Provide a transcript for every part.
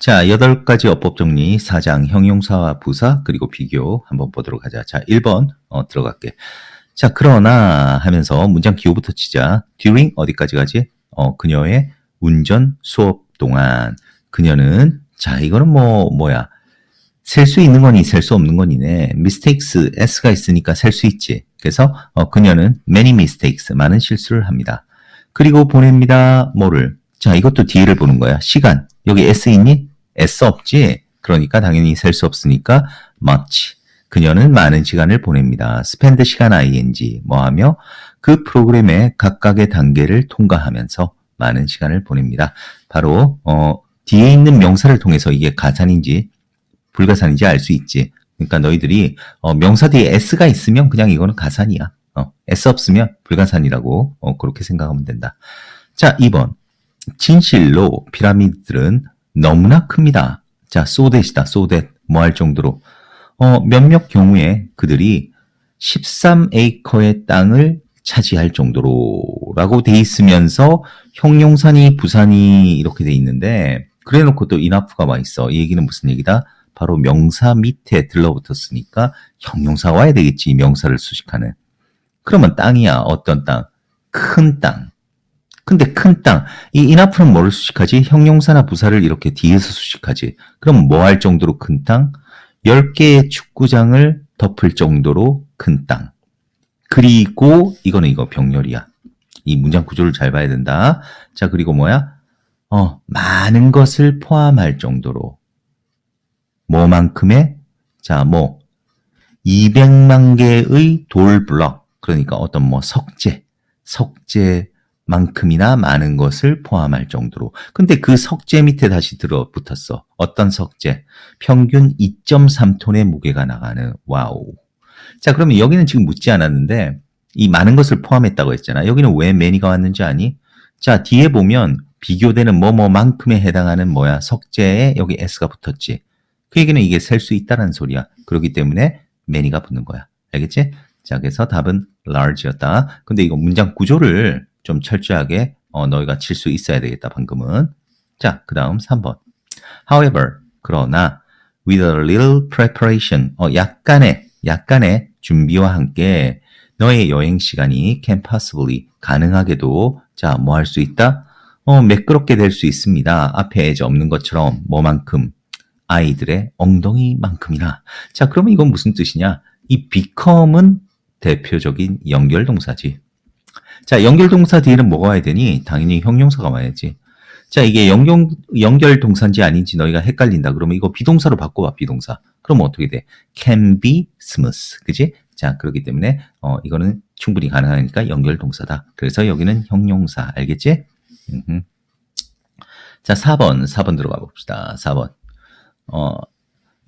자, 여덟 가지 어법 정리, 사장, 형용사와 부사, 그리고 비교 한번 보도록 하자. 자, 1번, 어, 들어갈게. 자, 그러나 하면서 문장 기호부터 치자. during 어디까지 가지? 어, 그녀의 운전 수업 동안. 그녀는, 자, 이거는 뭐, 뭐야. 셀 수 있는 거니, 셀수 없는 거니네. mistakes, s가 있으니까 셀 수 있지. 그래서, 어, 그녀는 many mistakes, 많은 실수를 합니다. 그리고 보냅니다. 뭐를? 자, 이것도 뒤를 보는 거야. 시간. 여기 s 있니? S 없지? 그러니까 당연히 셀 수 없으니까 much. 그녀는 많은 시간을 보냅니다. spend 시간 ing 뭐 하며 그 프로그램의 각각의 단계를 통과하면서 많은 시간을 보냅니다. 바로 어, 뒤에 있는 명사를 통해서 이게 가산인지 불가산인지 알 수 있지. 그러니까 너희들이 어, 명사 뒤에 s가 있으면 그냥 이거는 가산이야. 어, s 없으면 불가산이라고 어, 그렇게 생각하면 된다. 자, 2번. 진실로 피라미드들은 너무나 큽니다. 자, 소댓이다. 소댓. 뭐 할 정도로. 어, 몇몇 경우에 그들이 13에이커의 땅을 차지할 정도로라고 돼 있으면서 형용사니 부산이 이렇게 돼 있는데 그래 놓고 또 인하프가 와 있어. 이 얘기는 무슨 얘기다? 바로 명사 밑에 들러붙었으니까 형용사 와야 되겠지. 명사를 수식하는. 그러면 땅이야. 어떤 땅? 큰 땅. 근데 큰 땅. 이 인하프는 뭐를 수식하지? 형용사나 부사를 이렇게 뒤에서 수식하지. 그럼 뭐 할 정도로 큰 땅? 10개의 축구장을 덮을 정도로 큰 땅. 그리고 이거는 이거 병렬이야. 이 문장 구조를 잘 봐야 된다. 자, 그리고 뭐야? 어, 많은 것을 포함할 정도로. 뭐만큼의? 자, 뭐, 200만 개의 돌 블럭. 그러니까 어떤 뭐 석재, 석재 만큼이나 많은 것을 포함할 정도로. 근데 그 석재 밑에 다시 들어붙었어. 어떤 석재? 평균 2.3톤의 무게가 나가는, 와우. 자, 그러면 여기는 지금 묻지 않았는데, 이 많은 것을 포함했다고 했잖아. 여기는 왜 매니가 왔는지 아니? 자, 뒤에 보면 비교되는 뭐뭐만큼에 해당하는 뭐야? 석재에 여기 s가 붙었지. 그 얘기는 이게 셀 수 있다는 소리야. 그렇기 때문에 many가 붙는 거야. 알겠지? 자, 그래서 답은 large였다. 근데 이거 문장 구조를 좀 철저하게 어, 너희가 칠 수 있어야 되겠다. 방금은. 자, 그 다음 3번. However, 그러나 with a little preparation, 어, 약간의 약간의 준비와 함께 너의 여행 시간이 can possibly 가능하게도 자, 뭐 할 수 있다? 어, 매끄럽게 될 수 있습니다. 앞에 이제 없는 것처럼 뭐만큼 아이들의 엉덩이만큼이나. 자, 그러면 이건 무슨 뜻이냐? 이 become은 대표적인 연결 동사지. 자, 연결 동사 뒤에는 뭐가 와야 되니? 당연히 형용사가 와야지. 자, 이게 연결, 연결 동사인지 아닌지 너희가 헷갈린다. 그러면 이거 비동사로 바꿔봐, 비동사. 그럼 어떻게 돼? can be smooth. 그지? 자, 그렇기 때문에, 어, 이거는 충분히 가능하니까 연결 동사다. 그래서 여기는 형용사. 알겠지? 음흠. 자, 4번. 4번 들어가 봅시다. 4번. 어,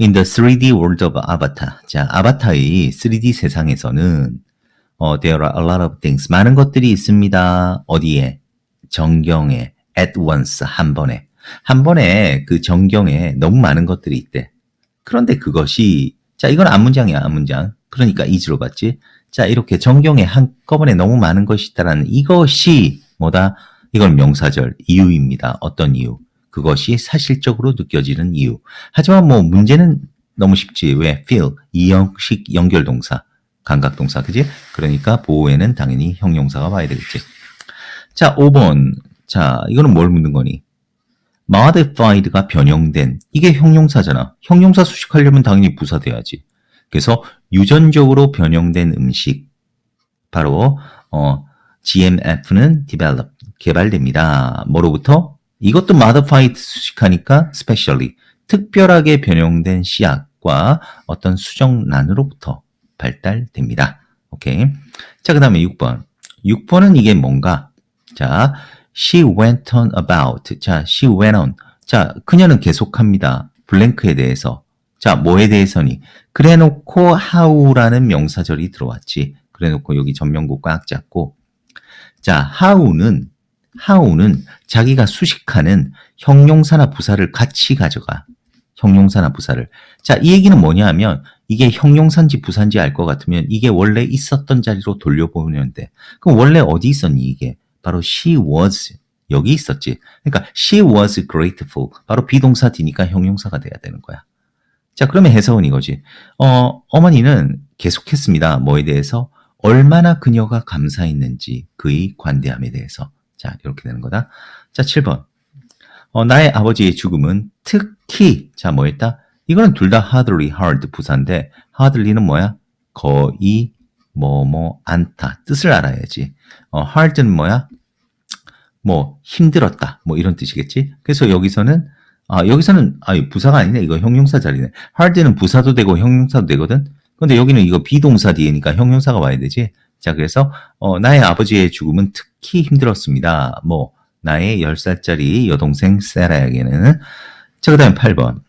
in the 3D world of avatar. 자, 아바타의 3D 세상에서는, 어, there are a lot of things. 많은 것들이 있습니다. 어디에? 정경에. at once. 한 번에. 한 번에 그 정경에 너무 많은 것들이 있대. 그런데 그것이, 자, 이건 앞문장이야, 앞문장. 그러니까 이지로 봤지. 자, 이렇게 정경에 한꺼번에 너무 많은 것이 있다라는 이것이 뭐다? 이건 명사절, 이유입니다. 어떤 이유? 그것이 사실적으로 느껴지는 이유. 하지만 뭐 문제는 너무 쉽지. 왜? feel. 이형식 연결동사. 감각동사. 그지? 그러니까 보호에는 당연히 형용사가 와야 되겠지. 자, 5번. 자, 이거는 뭘 묻는 거니? modified가 변형된. 이게 형용사잖아. 형용사 수식하려면 당연히 부사 돼야지. 그래서 유전적으로 변형된 음식. 바로, 어, GMF는 develop. 개발됩니다. 뭐로부터? 이것도 modified 수식하니까 specially. 특별하게 변형된 씨앗과 어떤 수정란으로부터 발달됩니다. 오케이. 자, 그 다음에 6번. 6번은 이게 뭔가? 자, she went on about. 자, she went on. 자, 그녀는 계속합니다. 블랭크에 대해서. 자, 뭐에 대해서니? 그래 놓고 how라는 명사절이 들어왔지. 그래 놓고 여기 전명구 꽉 잡고. 자, how는 how는 자기가 수식하는 형용사나 부사를 같이 가져가. 형용사나 부사를. 자, 이 얘기는 뭐냐 하면 이게 형용사인지 부사인지 알 것 같으면 이게 원래 있었던 자리로 돌려보면 돼. 그럼 원래 어디 있었니 이게? 바로 she was 여기 있었지. 그러니까 she was grateful. 바로 비동사 D니까 형용사가 돼야 되는 거야. 자, 그러면 해석은 이거지. 어, 어머니는 계속했습니다. 뭐에 대해서? 얼마나 그녀가 감사했는지 그의 관대함에 대해서. 자, 이렇게 되는 거다. 자, 7번. 어, 나의 아버지의 죽음은 특히, 자, 뭐 했다? 이거는 둘 다 hardly, hard 부사인데, hardly는 뭐야? 거의, 뭐, 뭐, 않다. 뜻을 알아야지. 어, hard는 뭐야? 뭐, 힘들었다. 뭐, 이런 뜻이겠지? 그래서 여기서는, 아, 여기서는, 아, 부사가 아니네. 이거 형용사 자리네. hard는 부사도 되고 형용사도 되거든? 근데 여기는 이거 비동사 뒤에니까 형용사가 와야 되지? 자, 그래서, 어, 나의 아버지의 죽음은 특히 힘들었습니다. 뭐, 나의 10살짜리 여동생 세라에게는. 자, 그 다음에 8번.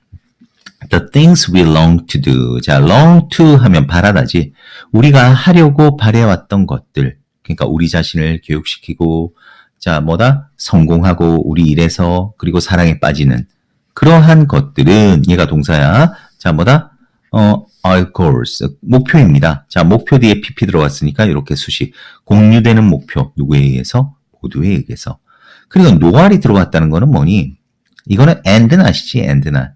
The things we long to do. 자, long to 하면 바라다지. 우리가 하려고 바래왔던 것들. 그러니까 우리 자신을 교육시키고, 자, 뭐다? 성공하고, 우리 일에서, 그리고 사랑에 빠지는. 그러한 것들은, 얘가 동사야. 자, 뭐다? 어, our goals. 목표입니다. 자, 목표 뒤에 pp 들어갔으니까 이렇게 수식. 공유되는 목표. 누구에 의해서? 모두에 의해서. 그리고 노알이 들어갔다는 거는 뭐니? 이거는 and not이지, and not.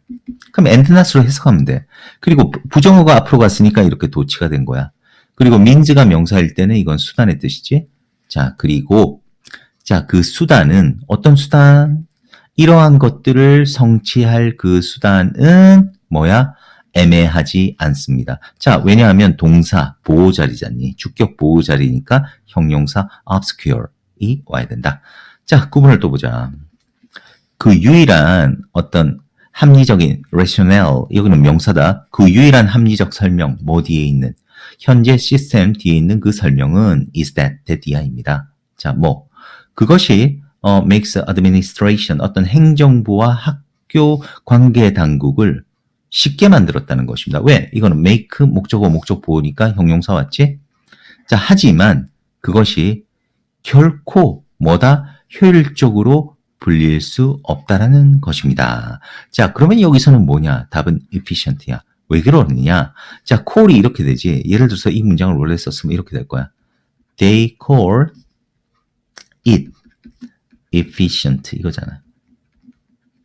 그럼 and not으로 해석하면 돼. 그리고 부- 부정어가 앞으로 갔으니까 이렇게 도치가 된 거야. 그리고 means가 명사일 때는 이건 수단의 뜻이지. 자, 그리고 자, 그 수단은 어떤 수단? 이러한 것들을 성취할 그 수단은 뭐야? 애매하지 않습니다. 자, 왜냐하면 동사 보호자리잖니. 주격 보호자리니까 형용사 obscure이 와야 된다. 자, 구분을 또 보자. 그 유일한 어떤 합리적인 rationale, 여기는 명사다. 그 유일한 합리적 설명, 뭐 뒤에 있는, 현재 시스템 뒤에 있는 그 설명은 is that, that이야입니다. 자, 뭐, 그것이, 어, makes administration, 어떤 행정부와 학교 관계 당국을 쉽게 만들었다는 것입니다. 왜? 이거는 make, 목적어, 목적 보호니까 형용사 왔지? 자, 하지만 그것이 결코 뭐다? 효율적으로 불릴 수 없다라는 것입니다. 자, 그러면 여기서는 뭐냐? 답은 efficient야. 왜 그러느냐? 자, call이 이렇게 되지. 예를 들어서 이 문장을 원래 썼으면 이렇게 될 거야. They call it efficient 이거잖아.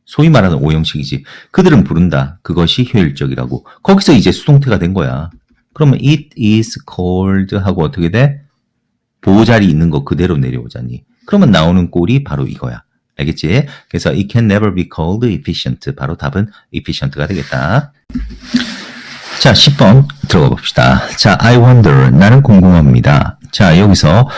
소위 말하는 오형식이지. 그들은 부른다. 그것이 효율적이라고. 거기서 이제 수동태가 된 거야. 그러면 it is called 하고 어떻게 돼? 보호자리 있는 거 그대로 내려오자니. 그러면 나오는 꼴이 바로 이거야. 알겠지? 그래서 it can never be called efficient. 바로 답은 efficient가 되겠다. 자, 10번 들어가 봅시다. 자, I wonder. 나는 궁금합니다. 자, 여기서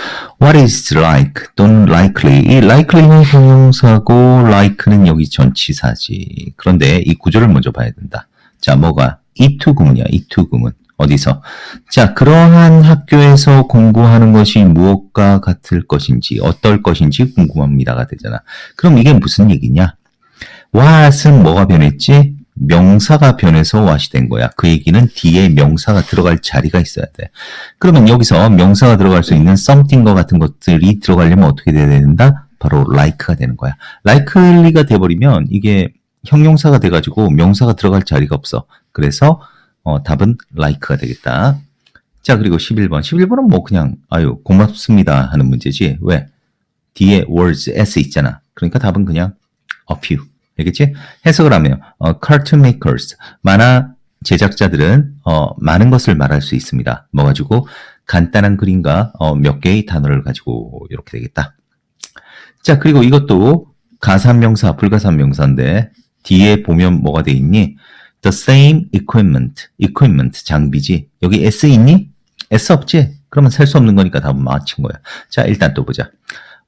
what is like 또는 likely. 이 likely는 형용사고 like는 여기 전치사지. 그런데 이 구조를 먼저 봐야 된다. 자, 뭐가? 이투 구문이야. 이투 구문. 어디서? 자, 그러한 학교에서 공부하는 것이 무엇과 같을 것인지, 어떨 것인지 궁금합니다가 되잖아. 그럼 이게 무슨 얘기냐? what은 뭐가 변했지? 명사가 변해서 what이 된 거야. 그 얘기는 뒤에 명사가 들어갈 자리가 있어야 돼. 그러면 여기서 명사가 들어갈 수 있는 something과 같은 것들이 들어가려면 어떻게 돼야 된다? 바로 like가 되는 거야. likely가 돼버리면 이게 형용사가 돼가지고 명사가 들어갈 자리가 없어. 그래서 어, 답은 like가 되겠다. 자, 그리고 11번. 11번은 뭐 그냥, 아유, 고맙습니다 하는 문제지. 왜? 뒤에 words, s 있잖아. 그러니까 답은 그냥 a few. 알겠지? 해석을 하면, 어, cartoon makers, 만화 제작자들은, 어, 많은 것을 말할 수 있습니다. 뭐 가지고, 간단한 그림과, 어, 몇 개의 단어를 가지고, 이렇게 되겠다. 자, 그리고 이것도 가산명사, 불가산명사인데, 뒤에 보면 뭐가 돼 있니? The same equipment, equipment, 장비지. 여기 S 있니? S 없지? 그러면 살수 없는 거니까 답은 맞힌 거야. 자, 일단 또 보자.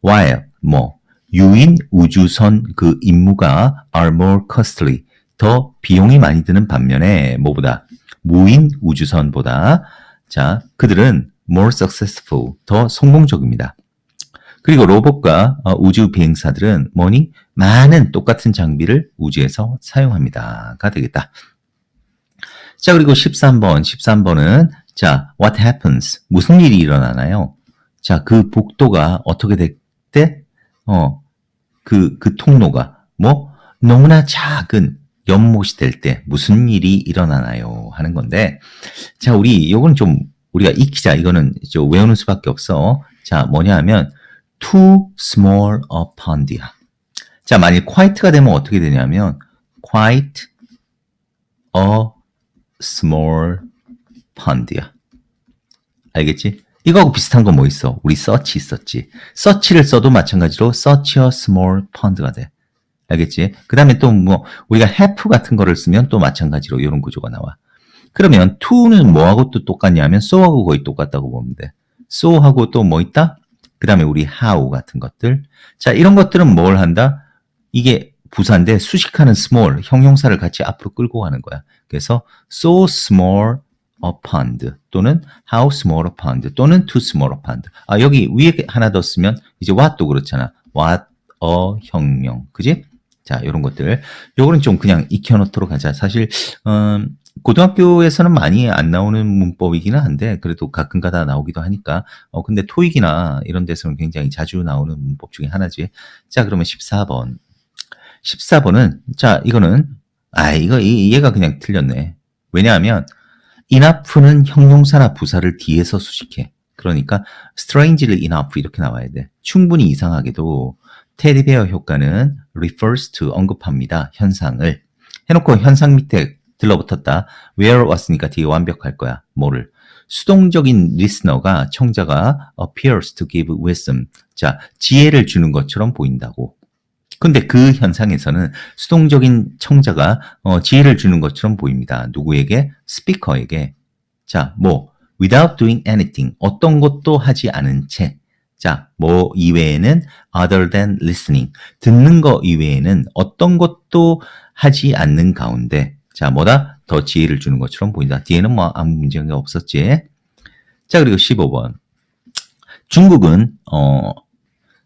While, 뭐, 유인 우주선 그 임무가 are more costly, 더 비용이 많이 드는 반면에, 뭐보다? 무인 우주선보다, 자, 그들은 more successful, 더 성공적입니다. 그리고 로봇과 어, 우주 비행사들은 뭐니? 많은 똑같은 장비를 우주에서 사용합니다가 되겠다. 자, 그리고 13번, 13번은 자, what happens? 무슨 일이 일어나나요? 자, 그 복도가 어떻게 될 때, 어, 그, 그 통로가 뭐 너무나 작은 연못이 될 때 무슨 일이 일어나나요? 하는 건데, 자, 우리 요건 좀 우리가 익히자. 이거는 저 외우는 수밖에 없어. 자, 뭐냐 하면 too small a pond야. 자, 만일 quite가 되면 어떻게 되냐면 quite a small pond야. 알겠지? 이거하고 비슷한 거 뭐 있어? 우리 search 있었지. search를 써도 마찬가지로 search a small pond가 돼. 알겠지? 그 다음에 또 뭐, 우리가 have 같은 거를 쓰면 또 마찬가지로 이런 구조가 나와. 그러면 to는 뭐하고 또 똑같냐면 so하고 거의 똑같다고 보면 돼. so하고 또 뭐 있다? 그 다음에 우리 how 같은 것들. 자, 이런 것들은 뭘 한다? 이게 부사인데 수식하는 small, 형용사를 같이 앞으로 끌고 가는 거야. 그래서 so small a pond 또는 how small a pond 또는 too small a pond. 아, 여기 위에 하나 더 쓰면 이제 what도 그렇잖아. what a 혁명. 그지? 자, 요런 것들. 요거는 좀 그냥 익혀놓도록 하자. 사실, 음, 고등학교에서는 많이 안 나오는 문법이기는 한데, 그래도 가끔 가다 나오기도 하니까. 어, 근데 토익이나 이런 데서는 굉장히 자주 나오는 문법 중에 하나지. 자, 그러면 14번. 14번은, 자, 이거는, 아, 이거, 이- 얘가 그냥 틀렸네. 왜냐하면, enough는 형용사나 부사를 뒤에서 수식해. 그러니까, strangely enough 이렇게 나와야 돼. 충분히 이상하게도, 테디베어 효과는 refers to 언급합니다. 현상을. 해놓고 현상 밑에 들러붙었다. where 왔으니까 뒤에 완벽할 거야. 뭐를. 수동적인 리스너가 청자가 appears to give wisdom. 자, 지혜를 주는 것처럼 보인다고. 근데 그 현상에서는 수동적인 청자가 어, 지혜를 주는 것처럼 보입니다. 누구에게? 스피커에게. 자, 뭐 without doing anything. 어떤 것도 하지 않은 채. 자, 뭐 이외에는 other than listening. 듣는 거 이외에는 어떤 것도 하지 않는 가운데 자, 뭐다? 더 지혜를 주는 것처럼 보인다. 뒤에는 뭐 아무 문제가 없었지. 자, 그리고 15번. 중국은 어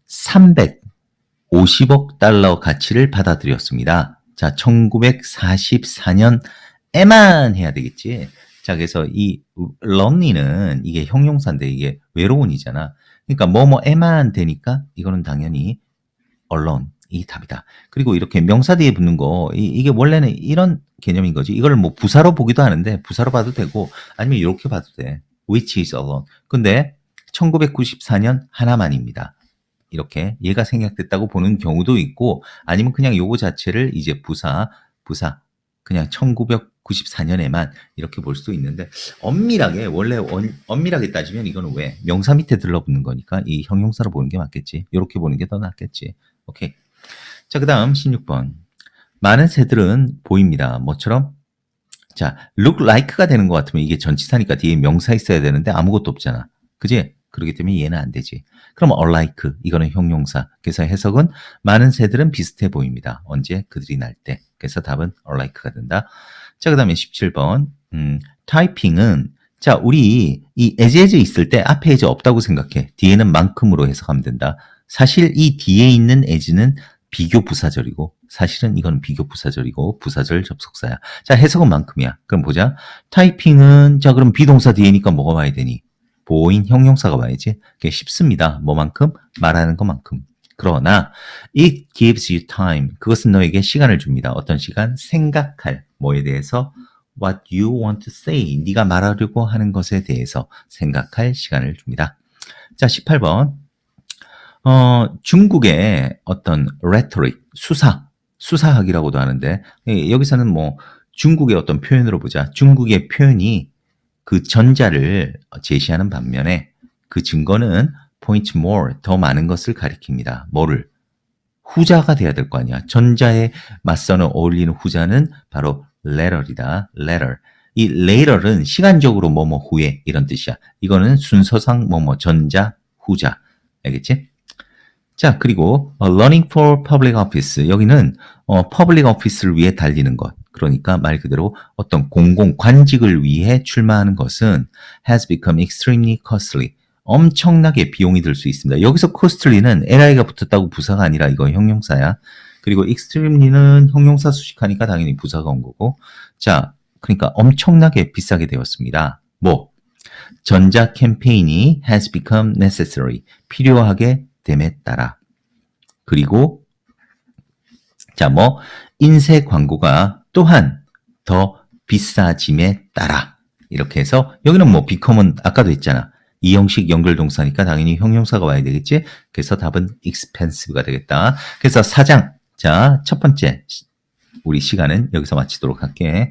350억 달러 가치를 받아들였습니다. 자, 1944년에만 해야 되겠지. 자, 그래서 이 lonely는 이게 형용사인데 이게 외로운이잖아. 그러니까 뭐뭐에만 되니까 이거는 당연히 alone 이 답이다. 그리고 이렇게 명사 뒤에 붙는 거 이, 게 원래는 이런 개념인 거지. 이걸 뭐 부사로 보기도 하는데 부사로 봐도 되고 아니면 이렇게 봐도 돼. which is alone. 근데 1994년 하나만입니다. 이렇게 얘가 생략됐다고 보는 경우도 있고 아니면 그냥 요거 자체를 이제 부사 부사 그냥 1994년에만 이렇게 볼 수도 있는데 엄밀하게 원래 원- 엄밀하게 따지면 이거는 왜 명사 밑에 들러붙는 거니까 이 형용사로 보는 게 맞겠지. 이렇게 보는 게 더 낫겠지. 오케이. 자, 그 다음 16번. 많은 새들은 보입니다. 뭐처럼? 자, look like가 되는 것 같으면 이게 전치사니까 뒤에 명사 있어야 되는데 아무것도 없잖아. 그지? 그렇기 때문에 얘는 안 되지. 그럼 alike 이거는 형용사. 그래서 해석은 많은 새들은 비슷해 보입니다. 언제? 그들이 날 때. 그래서 답은 alike가 된다. 자, 그 다음에 17번. 음, 타이핑은 자, 우리 이 as 있을 때 앞에 as 없다고 생각해. 뒤에는 만큼으로 해석하면 된다. 사실 이 뒤에 있는 as는 비교 부사절이고 사실은 이건 비교 부사절이고 부사절 접속사야. 자, 해석은 만큼이야. 그럼 보자. 타이핑은 자, 그럼 비동사 뒤에니까 뭐가 와야 되니? 보인 형용사가 와야지. 그게 쉽습니다. 뭐만큼? 말하는 것만큼. 그러나 it gives you time. 그것은 너에게 시간을 줍니다. 어떤 시간? 생각할 뭐에 대해서 what you want to say. 네가 말하려고 하는 것에 대해서 생각할 시간을 줍니다. 자, 18번. 어, 중국의 어떤 rhetoric, 수사, 수사학이라고도 하는데 예, 여기서는 뭐 중국의 어떤 표현으로 보자. 중국의 표현이 그 전자를 제시하는 반면에 그 증거는 point more, 더 많은 것을 가리킵니다. 뭐를? 후자가 돼야 될 거 아니야. 전자에 맞서는 어울리는 후자는 바로 letter이다. letter. 이 later은 시간적으로 뭐뭐 후에 이런 뜻이야. 이거는 순서상 뭐뭐 전자, 후자. 알겠지? 자, 그리고 어, learning for public office. 여기는 어, public office를 위해 달리는 것. 그러니까 말 그대로 어떤 공공 관직을 위해 출마하는 것은 has become extremely costly. 엄청나게 비용이 들 수 있습니다. 여기서 costly는 li가 붙었다고 부사가 아니라 이거 형용사야. 그리고 extremely는 형용사 수식하니까 당연히 부사가 온 거고. 자, 그러니까 엄청나게 비싸게 되었습니다. 뭐? 전자 캠페인이 has become necessary. 필요하게 됨에 따라. 그리고 자, 뭐 인쇄 광고가 또한 더 비싸짐에 따라 이렇게 해서 여기는 뭐 become은 아까도 했잖아. 이 형식 연결 동사니까 당연히 형용사가 와야 되겠지. 그래서 답은 expensive가 되겠다. 그래서 사장 자, 첫 번째 시- 우리 시간은 여기서 마치도록 할게.